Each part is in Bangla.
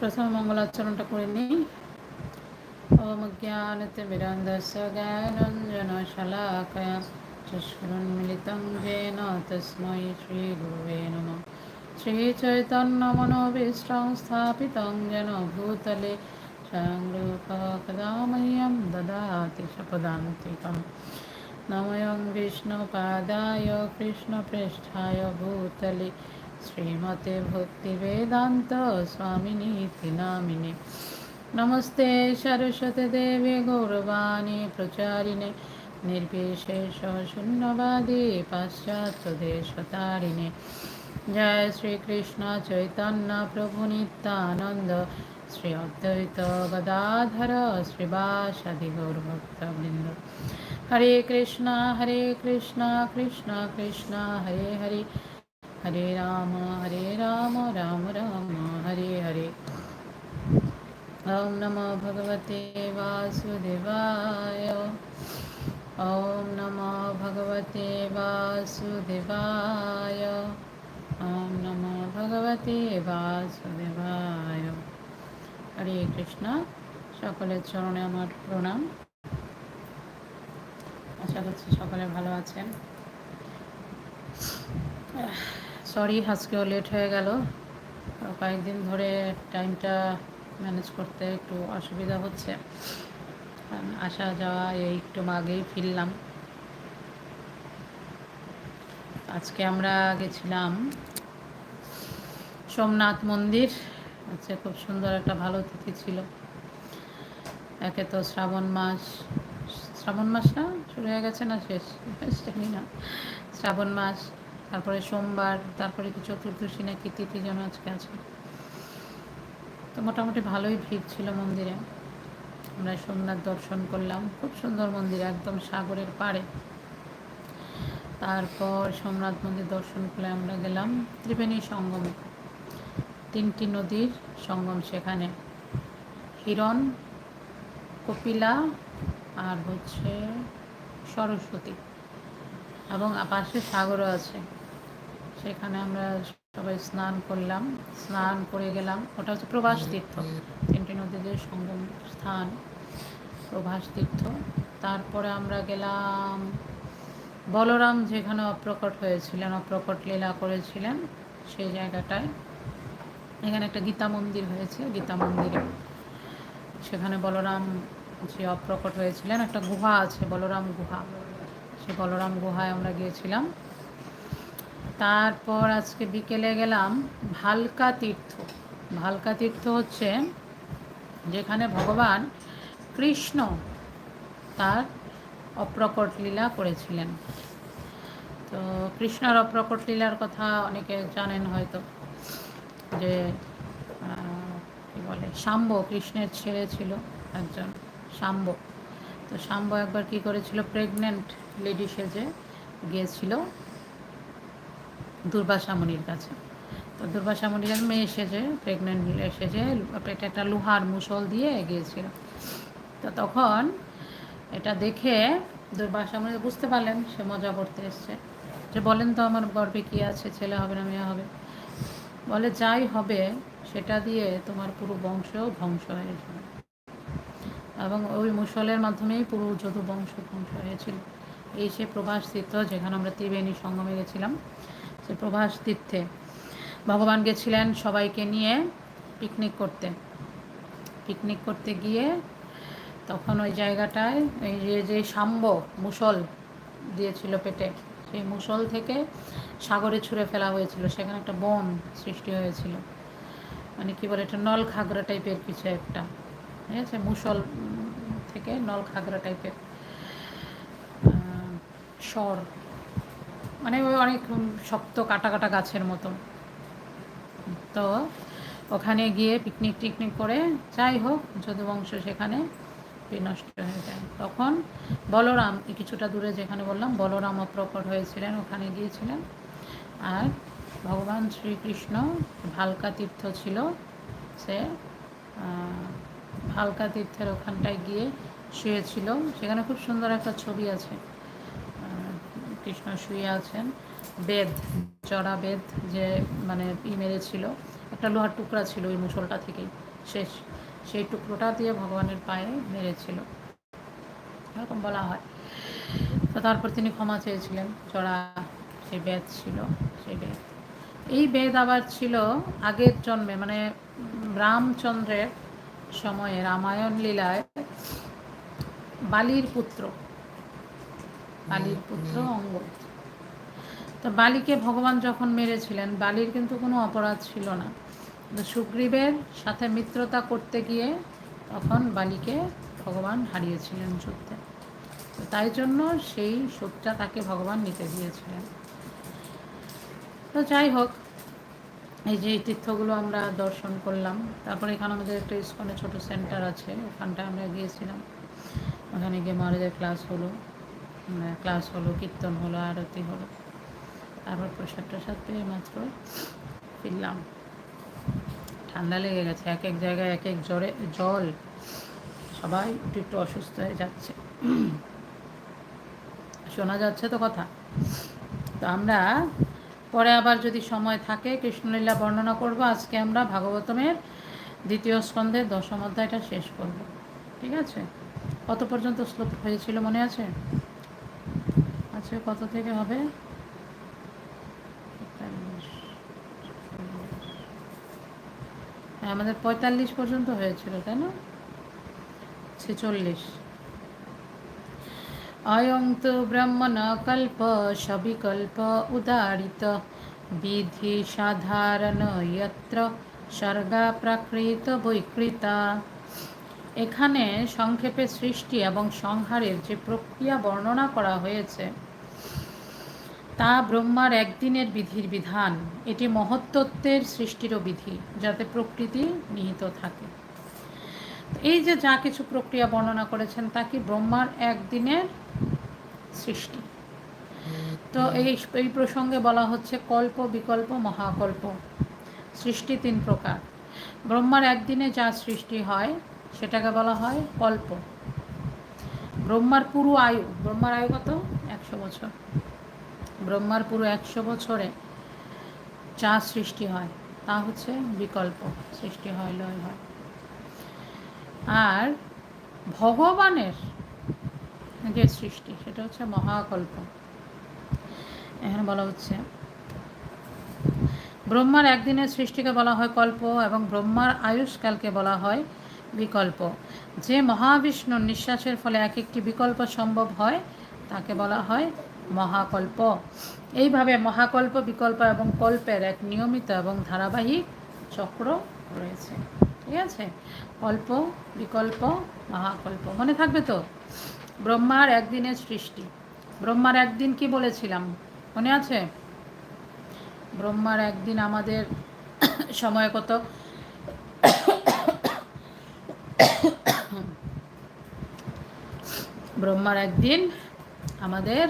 প্রথমে মঙ্গলাচরণটা করে নিই ওম জ্ঞানতে বিরন্দস্য জ্ঞানঞ্জনশলাকয়া চক্ষুরুন্মিলিতং যেন তস্মৈ শ্রীগুরুবে নমঃ श्रीचैतन्यमनोभीष्टं स्थापितं जन भूतले मह्यं ददाति शपदान्तिकं नमयं विष्णुपादाय कृष्णप्रेष्ठाय भूतले। श्रीमते भक्तिवेदान्त स्वामिनीति नामिने नमस्ते सरस्वती देवी गौरवाणी प्रचारिणे निर्विशेष शून्यवादी पाश्चात्यदेशतारिणे जय श्री कृष्ण चैतन्य प्रभु नित्यानंद श्री अद्वैत गदाधर श्रीवासादि गौरभक्तवृंद हरे कृष्णा हरे कृष्णा कृष्णा कृष्णा हरे हरे हरे राम हरे राम राम राम हरे हरे ॐ नमो भगवते वासुदेवाय ॐ नमो भगवते वासुदेवाय ॐ नमो भगवते বাসুদেবায় হরে কৃষ্ণ সকলের চরণে আমার প্রণাম আশা করছি সকলে ভালো আছেন সরি, আজকেও লেট হয়ে গেল। কয়েকদিন ধরে টাইমটা ম্যানেজ করতে একটু অসুবিধা হচ্ছে। আসা যাওয়া, এই একটু আগেই ফিরলাম। আজকে আমরা গেছিলাম সোমনাথ মন্দির। আজকে খুব সুন্দর একটা ভালো তিথি ছিল। একে তো শ্রাবণ মাস। শ্রাবণ মাস না? শুরু হয়ে গেছে না শেষ জানি না। শ্রাবণ মাস। তারপরে সোমবার, তারপরে কি চতুর্দশী না কি তিথি যেন আজকে আছে। তো মোটামুটি ভালোই ভিড় ছিল মন্দিরে। আমরা সোমনাথ দর্শন করলাম। খুব সুন্দর মন্দির, একদম সাগরের পাড়ে। তারপর সোমনাথ মন্দির দর্শন করে আমরা গেলাম ত্রিবেণী সঙ্গমে। তিনটি নদীর সঙ্গম সেখানে। হিরণ, কপিলা আর হচ্ছে সরস্বতী। এবং পাশে সাগরও আছে। সেখানে আমরা সবাই স্নান করলাম। স্নান করে গেলাম। ওটা হচ্ছে প্রবাস তীর্থ। তিনটি নদীদের সঙ্গম স্থান, প্রভাস তীর্থ। তারপরে আমরা গেলাম বলরাম, যেখানে অপ্রকট হয়েছিলেন, অপ্রকট লীলা করেছিলেন সেই জায়গাটায়। এখানে একটা গীতা মন্দির হয়েছে। গীতা মন্দিরে সেখানে বলরাম যে অপ্রকট হয়েছিলেন। একটা গুহা আছে, বলরাম গুহা। সে বলরাম গুহায় আমরা গিয়েছিলাম। তারপর আজকে বিকেলে গেলাম ভালকা তীর্থ। ভালকা তীর্থ হচ্ছে যেখানে ভগবান কৃষ্ণ তার অপ্রকট লীলা করেছিলেন। তো কৃষ্ণর অপ্রকট লীলার কথা অনেকে জানেন হয়তো যে কী বলে, শাম্ব কৃষ্ণের ছেলে ছিল একজন শাম্ব। তো শাম্ব একবার কি করেছিল প্রেগনেন্ট লেডি সেজে গিয়েছিল দুর্বাসামণির কাছে। তো দুর্বাসামণির মেয়ে সেজে প্রেগনেন্ট সেজে পেটে একটা লোহার মুসল দিয়ে গিয়েছিল তো তখন এটা দেখে দুর্বাসামণি বুঝতে পারলেন, সে মজা করতে এসছে। যে বলেন তো আমার গর্বে কী আছে, ছেলে হবে না মেয়ে হবে? বলে, যাই হবে, সেটা দিয়ে তোমার পুরো বংশ ধ্বংস হয়ে যাবে। এবং ওই মুসলের মাধ্যমেই পুরো যদু বংশ ধ্বংস হয়েছিল। এই সে প্রবাস তীর্থ, যেখানে আমরা ত্রিবেণী সঙ্গমে গেছিলাম। প্রভাস তীর্থে। ভগবান গেছিলেন সবাইকে নিয়ে পিকনিক করতে। পিকনিক করতে গিয়ে তখন ওই জায়গাটায় এই যে যে সাম্ব মুসল দিয়েছিল পেটে, সেই মুসল থেকে সাগরে ছুঁড়ে ফেলা হয়েছিল। সেখানে একটা বন সৃষ্টি হয়েছিল। মানে কী বলে একটা নল খাগড়া টাইপের কিছু একটা। ঠিক আছে? মুসল থেকে নল খাগড়া টাইপের স্বর মানে অনেক শক্ত কাটা কাটা গাছের মতো। তো ওখানে গিয়ে পিকনিক টিকনিক করে যাই হোক যদুবংশ সেখানে বিনষ্ট হয়ে যায়। তখন বলরাম কিছুটা দূরে যেখানে বললাম বলরাম অপ্রকট হয়েছিলেন, ওখানে গিয়েছিলেন। আর ভগবান শ্রীকৃষ্ণ ভালকা তীর্থ ছিল সে ভালকা তীর্থের ওখানটায় গিয়ে শুয়েছিল। সেখানে খুব সুন্দর একটা ছবি আছে। কৃষ্ণ শুয়ে আছেন। বেদ চড়া বেদ যে মানে ই মেরেছিল একটা লোহার টুকরা ছিল ওই মুসলটা থেকেই, শেষ। সেই টুকরোটা দিয়ে ভগবানের পায়ে মেরেছিল। এরকম বলা হয়। তো তারপর তিনি ক্ষমা চেয়েছিলেন চড়া সেই বেদ ছিল, সেই বেদ। এই বেদ আবার ছিল আগের জন্মে মানে রামচন্দ্রের সময়ে রামায়ণ লীলায় বালির পুত্র। বালির পুত্র অঙ্গ। তো বালিকে ভগবান যখন মেরেছিলেন, বালির কিন্তু কোনো অপরাধ ছিল না। সুগ্রীবের সাথে মিত্রতা করতে গিয়ে তখন বালিকে ভগবান হারিয়েছিলেন যুদ্ধে। তো তাই জন্য সেই শোকটা তাকে ভগবান নিতে দিয়েছিলেন। তো যাই হোক, এই যে তীর্থগুলো আমরা দর্শন করলাম। তারপরে এখানে আমাদের একটা ইস্কনে ছোট সেন্টার আছে, ওখানটায় আমরা গিয়েছিলাম। ওখানে গিয়ে মহারাজের ক্লাস হলো। ক্লাস হলো, কীর্তন হলো, আরতি হলো। তারপর প্রসাদ টসাদ পেয়ে মাত্র ফিরলাম। ঠান্ডা লেগে গেছে, এক এক জায়গায় এক এক জ্বরে জল সবাই একটু একটু অসুস্থ হয়ে যাচ্ছে। শোনা যাচ্ছে তো কথা। তো আমরা পরে আবার যদি সময় থাকে কৃষ্ণলীলা বর্ণনা করব। আজকে আমরা ভাগবতমের দ্বিতীয় স্কন্ধের দশম অধ্যায়টা শেষ করব। ঠিক আছে? কত পর্যন্ত শ্লোক হয়েছিল মনে আছে? আচ্ছা কত থেকে হবে? হ্যাঁ আমাদের পঁয়তাল্লিশ পর্যন্ত হয়েছিল, তাই না? ছেচল্লিশ। অয়ং তো ব্রহ্ম কল্প সবিকল্প উদারিত। বিধি সাধারণ ইয়ত্র স্বর্গা প্রাকৃত বৈকৃতা। এখানে সংক্ষেপে সৃষ্টি এবং সংহারের যে প্রক্রিয়া বর্ণনা করা হয়েছে তা ব্রহ্মার একদিনের বিধির বিধান। এটি মহত্তত্ত্বের সৃষ্টিরও বিধি, যাতে প্রকৃতি নিহিত থাকে। এই যে যা কিছু প্রক্রিয়া বর্ণনা করেছেন, তা কি ব্রহ্মার একদিনের সৃষ্টি? তো এই এই প্রসঙ্গে বলা হচ্ছে কল্প, বিকল্প, মহাকল্প। সৃষ্টি তিন প্রকার। ব্রহ্মার একদিনে যা সৃষ্টি হয়, সেটাকে বলা হয় কল্প। ব্রহ্মার পুরো আয়ু, ব্রহ্মার আয়ু কত? একশো বছর। ব্রহ্মার পুরো একশো বছরে যা সৃষ্টি হয়। তা হচ্ছে বিকল্প, সৃষ্টি হয়, লয় হয়। আর ভগবানের যে সৃষ্টি, সেটা হচ্ছে মহাকল্প। এখানে বলা হচ্ছে, ব্রহ্মার একদিনের সৃষ্টিকে বলা হয় কল্প এবং ব্রহ্মার আয়ুষ্কালকে বলা হয় বিকল্প। যে মহাবিষ্ণুর নিঃশ্বাসের ফলে এক একটি বিকল্প সম্ভব হয়, তাকে বলা হয় মহাকল্প। এইভাবে মহাকল্প বিকল্প এবং কল্পের এক নিয়মিত এবং ধারাবাহিক চক্র রয়েছে। ঠিক আছে? কল্প, বিকল্প, মহাকল্প। মনে থাকবে তো? ব্রহ্মার একদিনের সৃষ্টি। ব্রহ্মার একদিন কি বলেছিলাম? মনে আছে? ব্রহ্মার একদিন আমাদের সময় কত? ব্রহ্মার একদিন আমাদের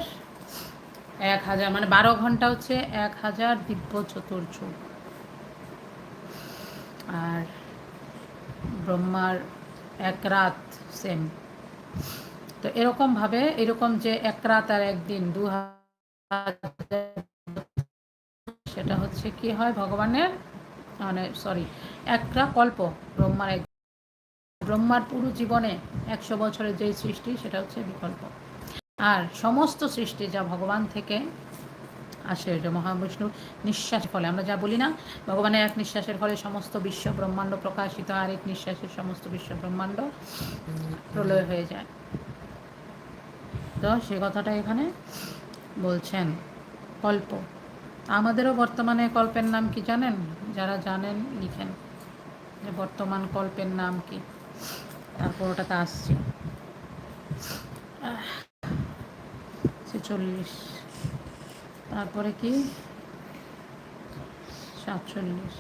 এক হাজার মানে বারো ঘণ্টা হচ্ছে এক হাজার দিব্য চতুর্যুগ আর ব্রহ্মার এক রাত সেম তো এরকমভাবে এরকম যে এক রাত আর একদিন দু হাজার, সেটা হচ্ছে কি হয় ভগবানের মানে সরি একটা কল্প ব্রহ্মার এক ব্রহ্মার পুরো জীবনে একশো বছরের যেই সৃষ্টি, সেটা হচ্ছে বিকল্প। আর সমস্ত সৃষ্টি যা ভগবান থেকে আসে যে মহাবিষ্ণুর নিঃশ্বাস ফলে। আমরা যা বলি না, ভগবানের এক নিঃশ্বাসের ফলে সমস্ত বিশ্ব ব্রহ্মাণ্ড প্রকাশিত, আর এক নিঃশ্বাসের সমস্ত বিশ্ব ব্রহ্মাণ্ড প্রলয় হয়ে যায়। তো সে কথাটা এখানে বলছেন কল্প। আমাদেরও বর্তমানে কল্পের নাম কি জানেন? যারা জানেন, লিখেন যে বর্তমান কল্পের নাম কি। তারপর ওটাতে আসছি। ছেচল্লিশ তারপরে কি? সাতচল্লিশ।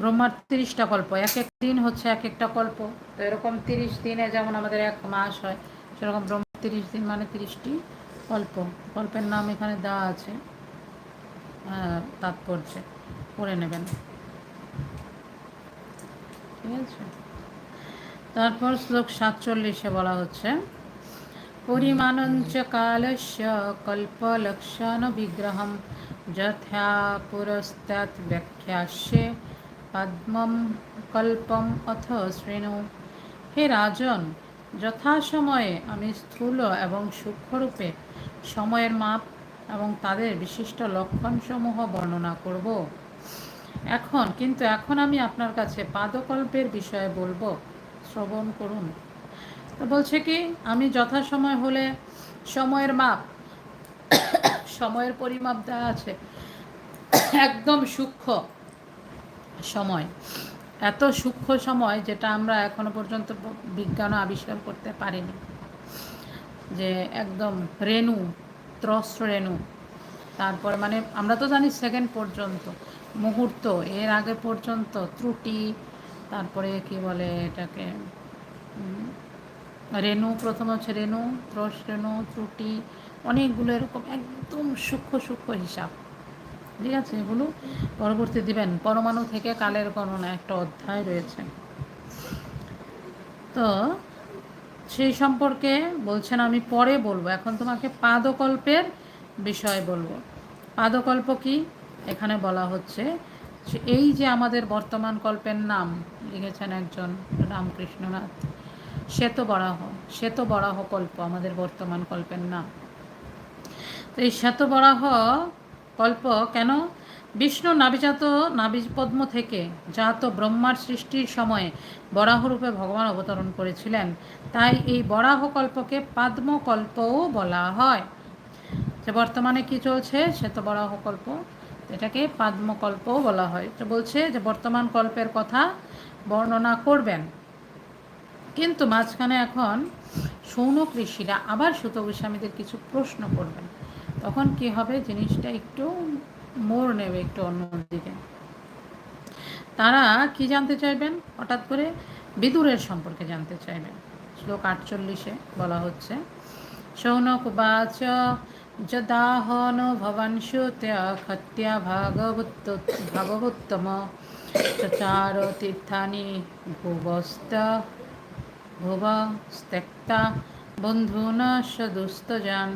ব্রহ্মার তিরিশটা কল্প, এক এক দিন হচ্ছে এক একটা কল্প। তো এরকম তিরিশ দিনে যেমন আমাদের এক মাস হয়, সেরকম ব্রহ্ম তিরিশ দিন মানে তিরিশটি কল্প। কল্পের নাম এখানে দেওয়া আছে। তাৎপর্যে করে নেবেন। ঠিক আছে? তারপর শ্লোক সাতচল্লিশে বলা হচ্ছে পরিমাণঞ্চ কালস্য কল্পলক্ষণ বিগ্রহম যথা পুরস্তাৎ ব্যাখ্যাস্যে পদ্মম কল্পম অথ শ্রেণু হে রাজন যথাসময়ে আমি স্থূল এবং সূক্ষ্মরূপে সময়ের মাপ এবং তাদের বিশিষ্ট লক্ষণসমূহ বর্ণনা করব। এখন, কিন্তু এখন আমি আপনার কাছে পাদকল্পের বিষয়ে বলব। শ্রবণ করুন। বলছে কি, আমি যথাসময় হলে সময়ের মাপ, সময়ের পরিমাপ দেওয়া আছে। একদম সূক্ষ্ম সময়। এত সূক্ষ্ম সময় যেটা আমরা এখনও পর্যন্ত বিজ্ঞানও আবিষ্কার করতে পারিনি। যে একদম রেণু ত্রস রেণু। তারপর মানে আমরা তো জানি সেকেন্ড পর্যন্ত, মুহূর্ত, এর আগে পর্যন্ত ত্রুটি, তারপরে কি বলে এটাকে রেণু, প্রথম হচ্ছে রেণু, ত্রস রেণু, ত্রুটি, অনেকগুলো এরকম একদম সূক্ষ্ম সূক্ষ্ম হিসাব। ঠিক আছে, এগুলো পরবর্তী দিবেন। পরমাণু থেকে কালের গণনা একটা অধ্যায় রয়েছে। তো সেই সম্পর্কে বলছেন, আমি পরে বলব। এখন তোমাকে পাদকল্পের বিষয় বলব। পাদকল্প কি? এখানে বলা হচ্ছে এই যে আমাদের বর্তমান কল্পের নাম, লিখেছেন একজন রামকৃষ্ণনাথ। শ্বেত বরাহ শ্বেত বরাহ কল্প, আমাদের বর্তমান কল্পের নাম তো এই শ্বেত বরাহ কল্প কেন? বিষ্ণু নাবিজাত নাবিপদ্ম থেকে জাত ব্রহ্মার সৃষ্টির সময়ে বরাহরূপে ভগবান অবতরণ করেছিলেন, তাই এই বরাহ কল্পকে পাদ্মকল্পও বলা হয়। যে বর্তমানে কি চলছে, সে তো বরাহ কল্প, এটাকে পাদ্মকল্পও বলা হয়। তো বলছে যে বর্তমান কল্পের কথা বর্ণনা করবেন। কিন্তু মাঝখানে এখন সৌনক ঋষিরা আবার সুত গোস্বামীদের কিছু প্রশ্ন করবেন। তখন কি হবে? জিনিসটা একটু মোড় নেবে একটু অন্যদিকে। তারা কি জানতে চাইবেন? হঠাৎ করে বিদুরের সম্পর্কে জানতে চাইবেন। শ্লোক আটচল্লিশে বলা হচ্ছে শৌনক বাচ যদাহন ভবংশুত্যখত্যা ভাগবত ভাগবত্তম চচার তীর্থানি ভুবস্ত ভুবস্ত্যক্তা বন্ধুন সদুস্তজান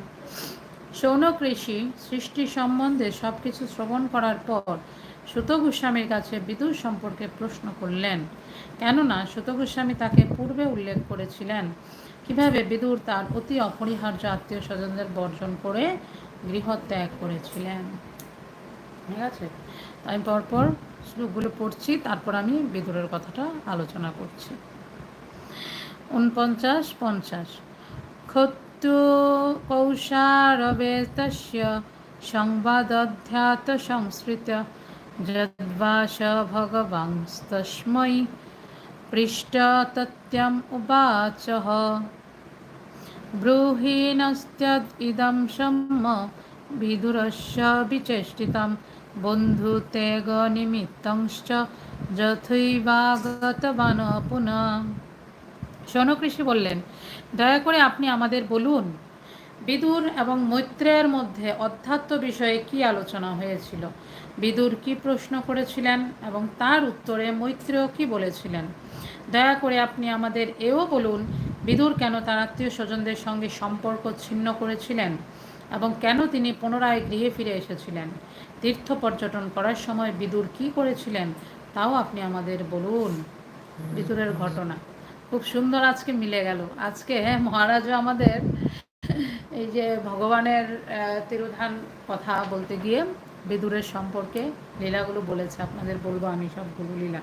সৌনক ঋষি সৃষ্টি সম্বন্ধে সব কিছু শ্রবণ করার পর সুত গোস্বামীর কাছে বিদুর সম্পর্কে প্রশ্ন করলেন, কেননা সুত গোস্বামী তাকে পূর্বে উল্লেখ করেছিলেন, কীভাবে বিদুর তার অতি অপরিহার্য আত্মীয় স্বজনদের বর্জন করে গৃহত্যাগ করেছিলেন। ঠিক আছে? আমি পরপর শ্লোকগুলো পড়ছি, তারপর আমি বিদুরের কথাটা আলোচনা করছি। উনপঞ্চাশ পঞ্চাশ। ক্ষত্রু কৌশারবে তস্য সংবাদধ্যাত সংস্কৃত যদ্বাস ভগবাংস্তস্मै পৃষ্ঠতত্যম উবাচহ ব্রূহীণস্ত্যদিদম সম্ম বিদুরস্য বিচেষ্টিতম বন্ধু তেগ নিমিত্তংশ্চ যথৈবাগতবান পুনঃ। শনকৃষি বললেন, দয়া করে আপনি আমাদের বলুন, বিদুর এবং মৈত্রেয়ের মধ্যে অধ্যাত্ম বিষয়ে কি আলোচনা হয়েছিল? বিদুর কি প্রশ্ন করেছিলেন এবং তার উত্তরে মৈত্রেয় কি বলেছিলেন? দয়া করে আপনি আমাদের এও বলুন, বিদুর কেন তার আত্মীয় স্বজনদের সঙ্গে সম্পর্ক ছিন্ন করেছিলেন এবং কেন তিনি পুনরায় গৃহে ফিরে এসেছিলেন? তীর্থ পর্যটন করার সময় বিদুর কি করেছিলেন, তাও আপনি আমাদের বলুন। বিদুরের ঘটনা। খুব সুন্দর আজকে মিলে গেল। আজকে মহারাজও আমাদের এই যে ভগবানের তিরোধান কথা বলতে গিয়ে বিদুরের সম্পর্কে লীলাগুলো বলেছে। আপনাদের বলব আমি সবগুলো লীলা।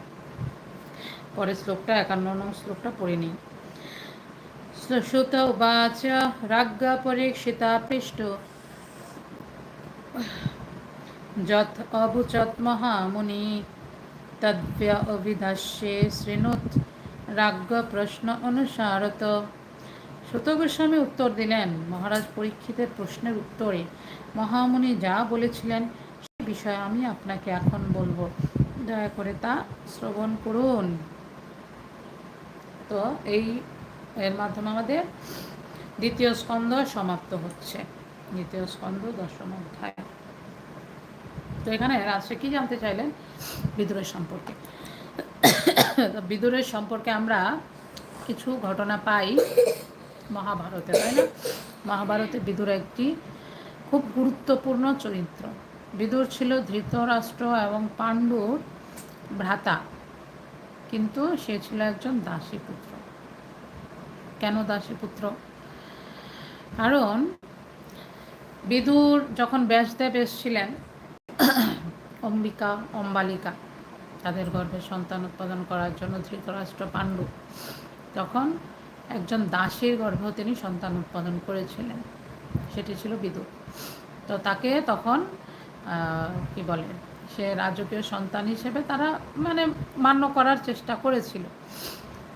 পরের শ্লোকটা, একান্ন নং শ্লোকটা পড়ে নিই। সুত উবাচ রাজ্ঞা পরীক্ষিতা পৃষ্ঠ। যথ অবুচত মহামুনি তদ্ব্য অভিধাস্যে শৃণুত রাজ্ঞ প্রশ্ন অনুসারত। গোস্বামী উত্তর দিলেন, মহারাজ পরীক্ষিতের প্রশ্নের উত্তরে, মহামুনি যা বলেছিলেন সে বিষয়ে আমি আপনাকে এখন বলব। দয়া করে তা শ্রবণ করুন। তো এই, এর মাধ্যমে আমাদের দ্বিতীয় স্কন্ধ সমাপ্ত হচ্ছে। দ্বিতীয় স্কন্ধ দশম অধ্যায়। তো এখানে রাজশে কি জানতে চাইলেন? বিদুরের সম্পর্কে। বিদুরের সম্পর্কে আমরা কিছু ঘটনা পাই মহাভারতে, তাই না? মহাভারতে বিদুর একটি খুব গুরুত্বপূর্ণ চরিত্র। বিদুর ছিল ধৃতরাষ্ট্র এবং পাণ্ডুর ভ্রাতা, কিন্তু সে ছিল একজন দাসী পুত্র। কেন দাসী পুত্র? কারণ বিদুর যখন ব্যাসদেব এসছিলেন, অম্বিকা, অম্বালিকা তাদের গর্ভে সন্তান উৎপাদন করার জন্য ধৃতরাষ্ট্র পাণ্ডু। তখন একজন দাসীর গর্ভেও তিনি সন্তান উৎপাদন করেছিলেন। সেটি ছিল বিদুর তো তাকে তখন কি বলে, সে রাজকীয় সন্তান হিসেবে তারা মানে মান্য করার চেষ্টা করেছিল।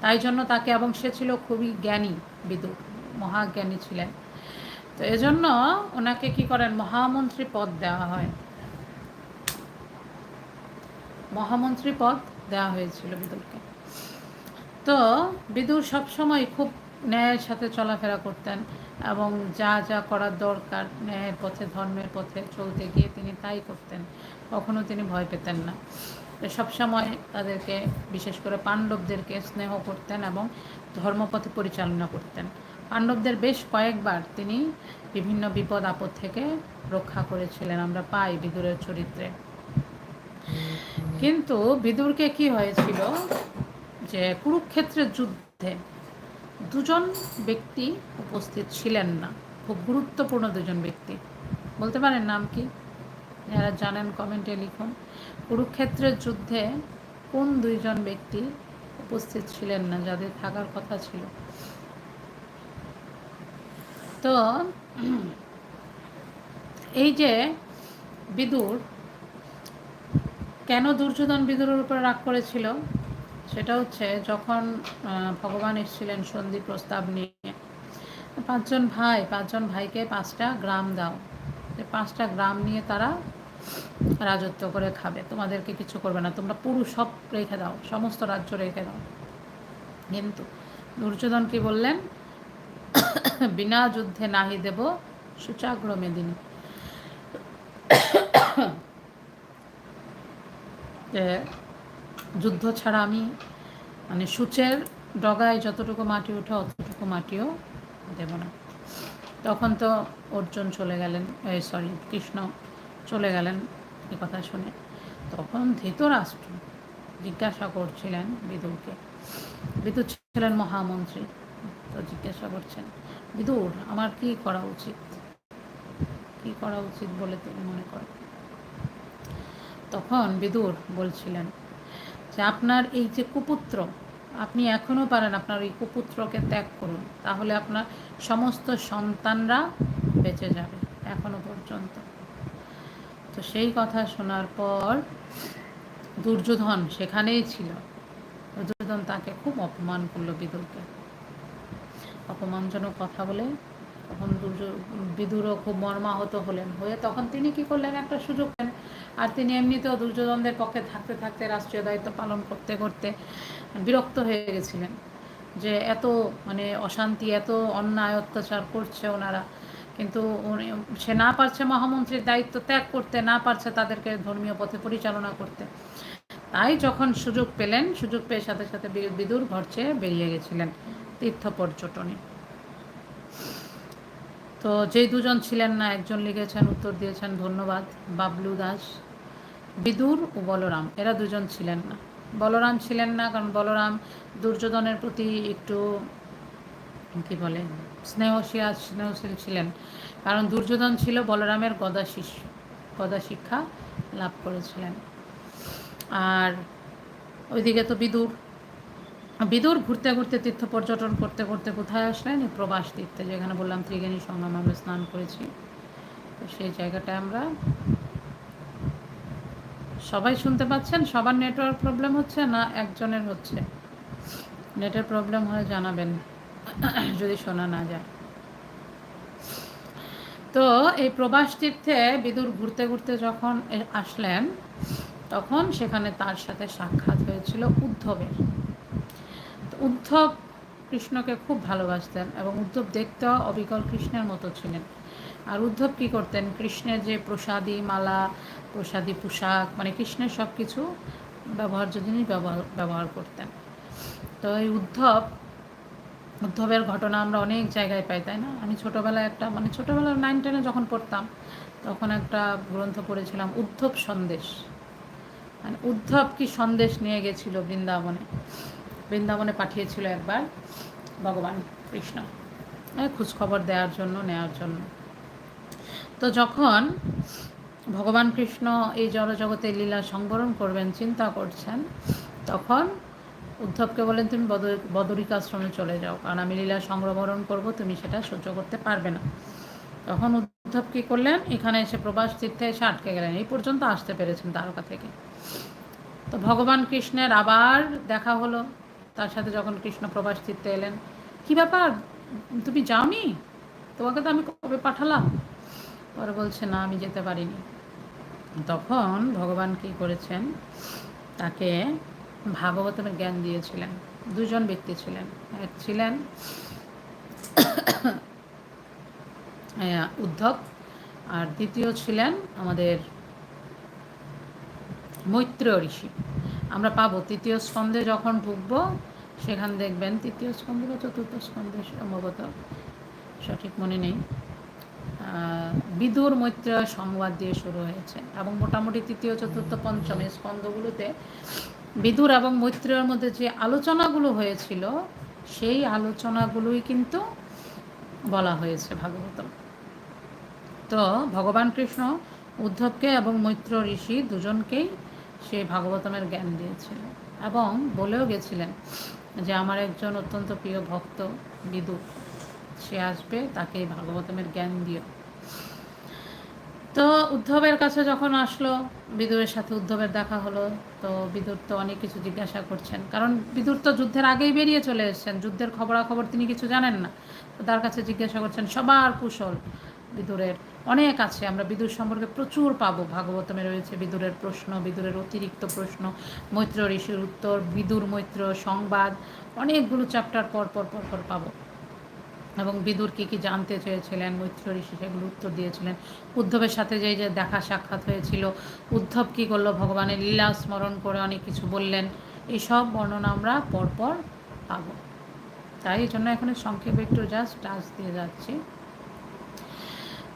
তাই জন্য তাকে, এবং সে ছিল খুবই জ্ঞানী বিদুর মহাজ্ঞানী ছিলেন। তো এজন্য ওনাকে কি করেন, মহামন্ত্রী পদ দেওয়া হয়। মহামন্ত্রী পদ দেওয়া হয়েছিল বিদুরকে। তো বিদুর সবসময় খুব ন্যায়ের সাথে চলাফেরা করতেন এবং যা যা করার দরকার, ন্যায়ের পথে, ধর্মের পথে চলতে গিয়ে তিনি তাই করতেন, কখনো তিনি ভয় পেতেন না। সবসময় তাদেরকে, বিশেষ করে পাণ্ডবদেরকে স্নেহ করতেন এবং ধর্মপথে পরিচালনা করতেন। পাণ্ডবদের বেশ কয়েকবার তিনি বিভিন্ন বিপদ আপদ থেকে রক্ষা করেছিলেন, আমরা পাই বিদুরের চরিত্রে। কিন্তু বিদুরকে কি হয়েছিল যে কুরুক্ষেত্রের যুদ্ধে দুজন ব্যক্তি উপস্থিত ছিলেন না, খুব গুরুত্বপূর্ণ দুজন ব্যক্তি। বলতে পারেন নাম কি? যারা জানেন কমেন্টে লিখুন। কুরুক্ষেত্রের যুদ্ধে কোন দুইজন ব্যক্তি উপস্থিত ছিলেন না, যাদের থাকার কথা ছিল? তো এই যে বিদুর কেন দুর্যোধন বিদুরের উপর রাগ করেছিল? সেটা হচ্ছে যখন ভগবান এসেছিলেন সন্ধি প্রস্তাব নিয়ে, পাঁচজন ভাই, পাঁচজন ভাইকে পাঁচটা গ্রাম দাও। পাঁচটা গ্রাম নিয়ে তারা রাজত্ব করে খাবে। তোমাদেরকে কিছু করবে না, তোমরা পুরো সব রেখে দাও, সমস্ত রাজ্য রেখে দাও। কিন্তু দুর্যোধন কি বললেন? বিনা যুদ্ধে নাহি দেব সুচাগ্র মেদিনী। যে যুদ্ধ ছাড়া আমি মানে সূচের ডগায় যতটুকু মাটি ওঠে অতটুকু মাটিও দেব না। তখন তো অর্জুন চলে গেলেন সরি কৃষ্ণ চলে গেলেন এ কথা শুনে। তখন ধৃতরাষ্ট্র জিজ্ঞাসা করছিলেন বিদুরকে। বিদুর ছিলেন মহামন্ত্রী, তো জিজ্ঞাসা করছেন, বিদুর, আমার কি করা উচিত? কি করা উচিত বলে তিনি মনে করেন তখন বিদুর বলছিলেন, যে আপনার এই যে কুপুত্র, আপনি এখনও পারেন আপনার এই কুপুত্রকে ত্যাগ করুন, তাহলে আপনার সমস্ত সন্তানরা বেঁচে যাবে এখনও পর্যন্ত। তো সেই কথা শোনার পর দুর্যোধন সেখানেই ছিল। দুর্যোধন তাকে খুব অপমান করল বিদুরকে। অপমানজনক কথা বলে তখন বিদুরও খুব মর্মাহত হলেন। হয়ে তখন তিনি কি করলেন? একটা সুযোগ পেন আর তিনি এমনিতেও দুর্যোধনদের পক্ষে থাকতে থাকতে রাষ্ট্রীয় দায়িত্ব পালন করতে করতে বিরক্ত হয়ে গেছিলেন যে এত মানে অশান্তি, এত অন্যায় অত্যাচার করছে ওনারা। কিন্তু সে না পারছে মহামন্ত্রীর দায়িত্ব ত্যাগ করতে, না পারছে তাদেরকে ধর্মীয় পথে পরিচালনা করতে। তাই যখন সুযোগ পেলেন, সুযোগ পেয়ে সাথে সাথে বিদুর ঘর চেয়ে বেরিয়ে গেছিলেন তীর্থ পর্যটনে। তো যেই দুজন ছিলেন না, একজন লিখেছেন, উত্তর দিয়েছেন, ধন্যবাদ, বাবলু দাস। বিদুর ও বলরাম, এরা দুজন ছিলেন না। বলরাম ছিলেন না, কারণ বলরাম দুর্যোধনের প্রতি একটু, কি বলে, স্নেহশীল স্নেহশীল ছিলেন। কারণ দুর্যোধন ছিল বলরামের গদা শিষ্য, গদা শিক্ষা লাভ করেছিলেন। আর ওইদিকে তো বিদুর। বিদুর ঘুরতে ঘুরতে তীর্থ পর্যটন করতে করতে কোথায় আসলেন? প্রবাস তীর্থে, যেখানে বললাম ত্রিগেণী সঙ্গম আমরা স্নান করেছি। তো সেই জায়গাটায় আমরা সবাই শুনতে পাচ্ছেন? সবার নেটওয়ার্ক প্রবলেম হচ্ছে না একজনের হচ্ছে? নেটের প্রবলেম হয়ে, জানাবেন। যদি শোনা না যায়। তো এই প্রবাস তীর্থে বিদুর ঘুরতে ঘুরতে যখন আসলেন, তখন সেখানে তার সাথে সাক্ষাৎ হয়েছিল উদ্ধবের। উদ্ধব কৃষ্ণকে খুব ভালোবাসতেন এবং উদ্ধব দেখতেও অবিকল কৃষ্ণের মতো ছিলেন। আর উদ্ধব কী করতেন? কৃষ্ণের যে প্রসাদী মালা, প্রসাদী পোশাক মানে কৃষ্ণের সব কিছু ব্যবহার্য জিনিস ব্যবহার ব্যবহার করতেন। তো এই উদ্ধব, উদ্ধবের ঘটনা আমরা অনেক জায়গায় পাই, তাই না? আমি ছোটোবেলায় একটা মানে ছোটোবেলায় নাইন টেনে যখন পড়তাম, তখন একটা গ্রন্থ পড়েছিলাম, উদ্ধব সন্দেশ। মানে উদ্ধব কি সন্দেশ নিয়ে গেছিল বৃন্দাবনে? বৃন্দাবনে পাঠিয়েছিল একবার ভগবান কৃষ্ণ খোঁজখবর দেওয়ার জন্য নেওয়ার জন্য। তো যখন ভগবান কৃষ্ণ এই জড়জগতে লীলা সংবরণ করবেন, চিন্তা করছেন, তখন উদ্ধবকে বলেন তুমি বদ- বদরিকাশ্রমে চলে যাও, কারণ আমি লীলা সংবরণ করব, তুমি সেটা সহ্য করতে পারবে না। তখন উদ্ধব কী করলেন, এখানে এসে প্রবাস তীর্থে এসে আটকে গেলেন। এই পর্যন্ত আসতে পেরেছেন দ্বারকা থেকে। তো ভগবান কৃষ্ণের আবার দেখা হলো। তার সাথে যখন কৃষ্ণ প্রবাস তীর্থে এলেন, কি ব্যাপার? তুমি যাওনি? তোমাকে তো আমি কবে পাঠালাম? পরে বলছে, না, আমি যেতে পারিনি। তখন ভগবান কি করেছেন? তাকে ভাগবতের জ্ঞান দিয়েছিলেন। দুজন ব্যক্তি ছিলেন। এক ছিলেন উদ্ধব, আর দ্বিতীয় ছিলেন আমাদের মৈত্র ঋষি। আমরা পাবো তৃতীয় স্কন্ধে যখন ঢুকবো সেখানে দেখবেন তৃতীয় স্কন্ধে বা চতুর্থ স্কন্ধে সম্ভবত সঠিক মনে নেই। বিদুর মৈত্র সংবাদ দিয়ে শুরু হয়েছে এবং মোটামুটি তৃতীয়, চতুর্থ, পঞ্চম এই স্কন্ধগুলোতে বিদুর এবং মৈত্রের মধ্যে যে আলোচনাগুলো হয়েছিল, সেই আলোচনাগুলোই কিন্তু বলা হয়েছে ভাগবতম তো ভগবান কৃষ্ণ, উদ্ধবকে এবং মৈত্র ঋষি দুজনকেই সে ভাগবতমের জ্ঞান দিয়েছিল এবং বলেও গেছিলেন যে আমার একজন অত্যন্ত প্রিয় ভক্ত বিদু সে আসবে তাকে ভাগবতমের জ্ঞান দিও। তো উদ্ধবের কাছে যখন আসলো, বিদুরের সাথে উদ্ধবের দেখা হলো, তো বিদুর তো অনেক কিছু জিজ্ঞাসা করছেন। কারণ বিদুর তো যুদ্ধের আগেই বেরিয়ে চলে এসেছেন, যুদ্ধের খবরাখবর তিনি কিছু জানেন না। তো তার কাছে জিজ্ঞাসা করছেন, সবার কুশল বিদুরের অনেক আছে, আমরা বিদুর সম্পর্কে প্রচুর পাবো। ভাগবতমে রয়েছে বিদুরের প্রশ্ন, বিদুরের অতিরিক্ত প্রশ্ন, মৈত্র ঋষির উত্তর, বিদুর মৈত্র সংবাদ, অনেকগুলো চ্যাপ্টার পর পর পর পর পাবো। এবং বিদুর কী কী জানতে চেয়েছিলেন, মৈত্র ঋষি সেগুলো উত্তর দিয়েছিলেন। উদ্ধবের সাথে যে যে দেখা সাক্ষাৎ হয়েছিল, উদ্ধব কী করল, ভগবানের লীলা স্মরণ করে অনেক কিছু বললেন এইসব বর্ণনা আমরা পরপর পাবো। তাই জন্য এখানে সংক্ষেপে একটু জাস্ট টাচ দিয়ে যাচ্ছি।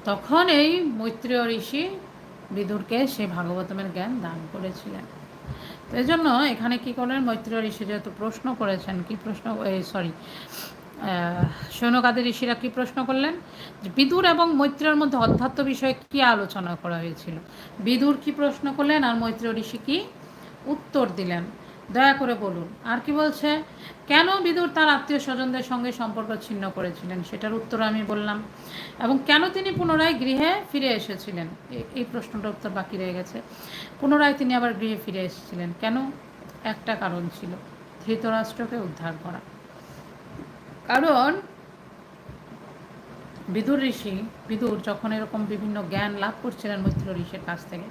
তখন এই মৈত্রীয় ঋষি বিদুরকে সে ভাগবতমের জ্ঞান দান করেছিলেন। এই জন্য এখানে কি করলেন মৈত্রীয় ঋষি যেহেতু প্রশ্ন করেছেন, কি প্রশ্ন সরি সৈনকাদের ঋষিরা কি প্রশ্ন করলেন? বিদুর এবং মৈত্রের মধ্যে অধ্যাত্ম বিষয়ে কি আলোচনা করা হয়েছিল? বিদুর কি প্রশ্ন করলেন আর মৈত্র ঋষি কি উত্তর দিলেন? দয়া করে বলুন, আর কি বলছে? কেন বিদুর তার আত্মীয় স্বজনদের সঙ্গে সম্পর্ক ছিন্ন করেছিলেন? সেটার উত্তর আমি বললাম। এবং কেন তিনি পুনরায় গৃহে ফিরে এসেছিলেন? এই প্রশ্নটার উত্তর বাকি রয়ে গেছে। পুনরায় তিনি আবার গৃহে ফিরে এসেছিলেন। কেন? একটা কারণ ছিল, ধৃতরাষ্ট্রকে উদ্ধার করা। কারণ বিদুর ঋষি, বিদুর যখন এরকম বিভিন্ন জ্ঞান লাভ করছিলেন মৈত্র ঋষির কাছ থেকে,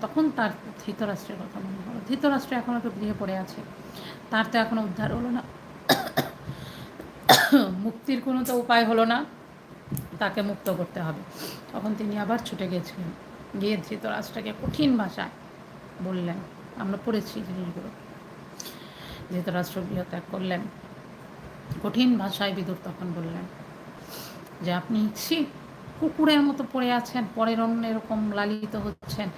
তখন তার ধৃতরাষ্ট্রের কথা মনে হলো ধৃতরাষ্ট্র এখনও তো গৃহে পড়ে আছে। তার তো এখনও উদ্ধার হলো না। মুক্তির কোনো তো উপায় হলো না। তাকে মুক্ত করতে হবে। তখন তিনি আবার ছুটে গিয়েছিলেন গিয়ে ধৃতরাষ্ট্রকে কঠিন ভাষায় বললেন, আমরা পড়েছি জিনিসগুলো। ধৃতরাষ্ট্র গৃহত্যাগ করলেন। কঠিন ভাষায় বিদুর তখন বললেন যে আপনি ছি, কুকুরের মতো পড়ে আছেন, পরের অন্য এরকম লালিত হচ্ছেন,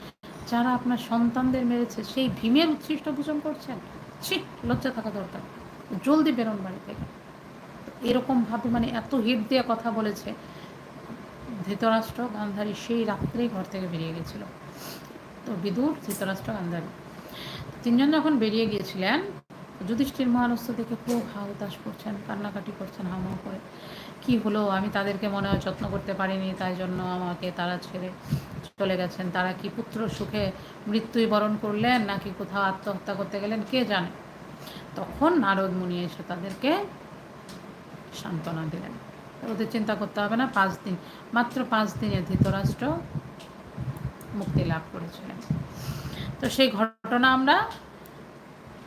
যারা আপনার সন্তানদের মেরেছে, সেই ভীমের উচ্ছিষ্ট ভোজন করছেন? ছি, লজ্জা থাকা দরকার। জলদি বেরোন বাড়ি থেকে। এরকমভাবে মানে এত হিট দিয়ে কথা বলেছে, ধৃতরাষ্ট্র গান্ধারী সেই রাত্রেই ঘর থেকে বেরিয়ে গেছিল। তো বিদুর, ধৃতরাষ্ট্র, গান্ধারী। তিনজন যখন বেরিয়ে গিয়েছিলেন যুধিষ্ঠির মহারস্থ দেখে খুব হাউতাস করছেন, কান্নাকাটি করছেন হামা করে কি হলো? আমি তাদেরকে মনে হয় যত্ন করতে পারিনি, তাই জন্য আমাকে তারা ছেড়ে চলে গেছেন। তারা কি পুত্র সুখে মৃত্যুই বরণ করলেন, নাকি কোথাও আত্মহত্যা করতে গেলেন, কে জানে? তখন নারদ মুনি এসে তাদেরকে সান্ত্বনা দিলেন। ওদের চিন্তা করতে হবে না, পাঁচ দিন, মাত্র পাঁচ দিনে ধৃতরাষ্ট্র মুক্তি লাভ করেছিলেন। তো সেই ঘটনা আমরা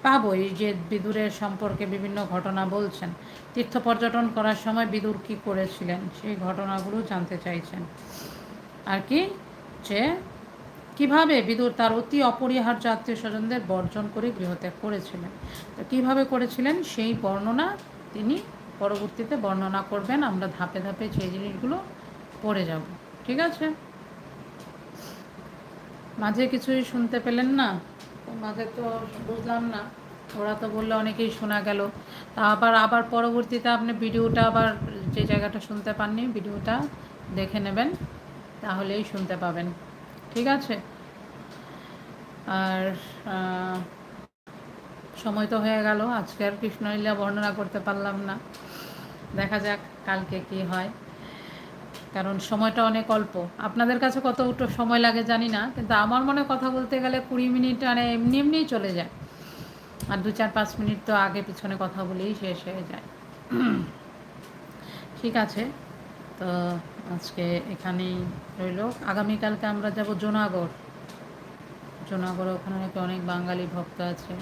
পাবো এই যে বিদুরের সম্পর্কে বিভিন্ন ঘটনা বলছেন। তীর্থ পর্যটন করার সময় বিদুর কি করেছিলেন? সেই ঘটনাগুলো জানতে চাইছেন। আর কি? যে কীভাবে বিদুর তার অতি অপরিহার্য আত্মীয় স্বজনদের বর্জন করে গৃহত্যাগ করেছিলেন? তো কীভাবে করেছিলেন? সেই বর্ণনা তিনি পরবর্তীতে বর্ণনা করবেন। আমরা ধাপে ধাপে সেই জিনিসগুলো পড়ে যাব। ঠিক আছে? মাঝে কিছুই শুনতে পেলেন না? মাঝে তো বুঝলাম না। ওরা তো বলল অনেকেই শোনা গেল। তা আবার আবার পরবর্তীতে আপনি ভিডিওটা আবার যে জায়গাটা শুনতে পাননি, ভিডিওটা দেখে নেবেন, তাহলেই শুনতে পাবেন। ঠিক আছে? আর সময় তো হয়ে গেল। আজকে আর কৃষ্ণলীলা বর্ণনা করতে পারলাম না। দেখা যাক কালকে কি হয়। কারণ সময়টা অনেক অল্প। আপনাদের কাছে কত উটো সময় লাগে জানি না, কিন্তু আমার মনে কথা বলতে গেলে কুড়ি মিনিট মানে এমনি এমনিই চলে যায়। আর দু চার পাঁচ মিনিট তো আগে পিছনে কথা বলেই শেষ হয়ে যায়। ঠিক আছে, তো আজকে এখানেই রইল। আগামীকালকে আমরা যাব জোনাগড়। জুনাগড় ওখানে নাকি অনেক বাঙালি ভক্ত আছে,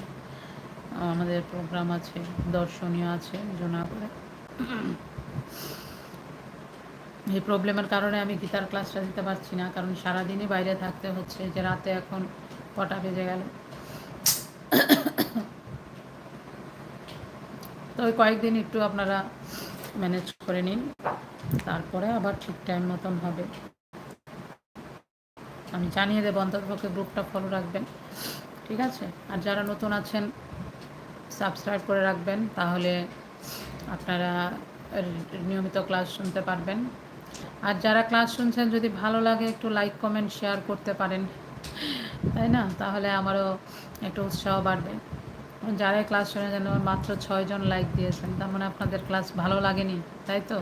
আমাদের প্রোগ্রাম আছে, দর্শনীয় আছে জুনাগড়ে। এই প্রবলেমের কারণে আমি গীতার ক্লাসটা দিতে পারছি না, কারণ সারাদিনই বাইরে থাকতে হচ্ছে, যে রাতে এখন কটা বেজে গেল। তো ওই কয়েকদিন একটু আপনারা ম্যানেজ করে নিন, তারপরে আবার ঠিক টাইম মতন হবে। আমি জানিয়ে দেবো, অন্ততপক্ষে গ্রুপটা ফলো রাখবেন, ঠিক আছে? আর যারা নতুন আছেন সাবস্ক্রাইব করে রাখবেন, তাহলে আপনারা নিয়মিত ক্লাস শুনতে পারবেন। আর যারা ক্লাস শুনছেন, যদি ভালো লাগে, একটু লাইক কমেন্ট শেয়ার করতে পারেন। তাই না? তাহলে আমারও একটু উৎসাহ বাড়বে। যারা ক্লাস শুনে যেন মাত্র ছয়জন লাইক দিয়েছেন, তার মানে আপনাদের ক্লাস ভালো লাগেনি, তাই তো?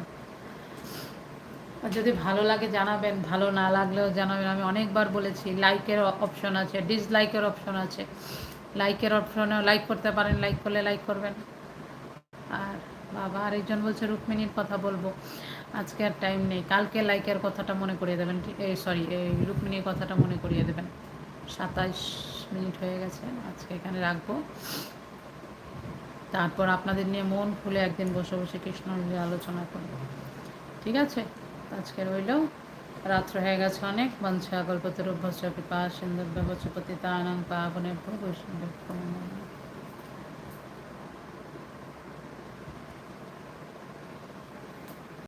যদি ভালো লাগে, জানাবেন। ভালো না লাগলেও জানাবেন। আমি অনেকবার বলেছি লাইকের অপশন আছে ডিসলাইকের অপশন আছে। লাইকের অপশনে লাইক করতে পারেন লাইক করলে লাইক করবেন। আর বাবা, আরেকজন বলছে, রুক্মিণীর কথা বলব। আজকে আর টাইম নেই। কালকে লাইকের কথাটা মনে করিয়ে দেবেন। এই সরি এই রুক্মিণীর কথাটা মনে করিয়ে দেবেন। সাতাইশ মিনিট হয়ে গেছে, আজকে এখানে রাখব। তারপর আপনাদের নিয়ে মন খুলে একদিন বসে বসে কৃষ্ণ নিয়ে আলোচনা করব। ঠিক আছে? আজকে রইল। রাত্র হয়ে গেছে অনেক। বঞ্ছা কল্পতরুভ্যস্য কৃপা সিন্ধুভ্য পতিতানং পাবনে বৈষ্ণব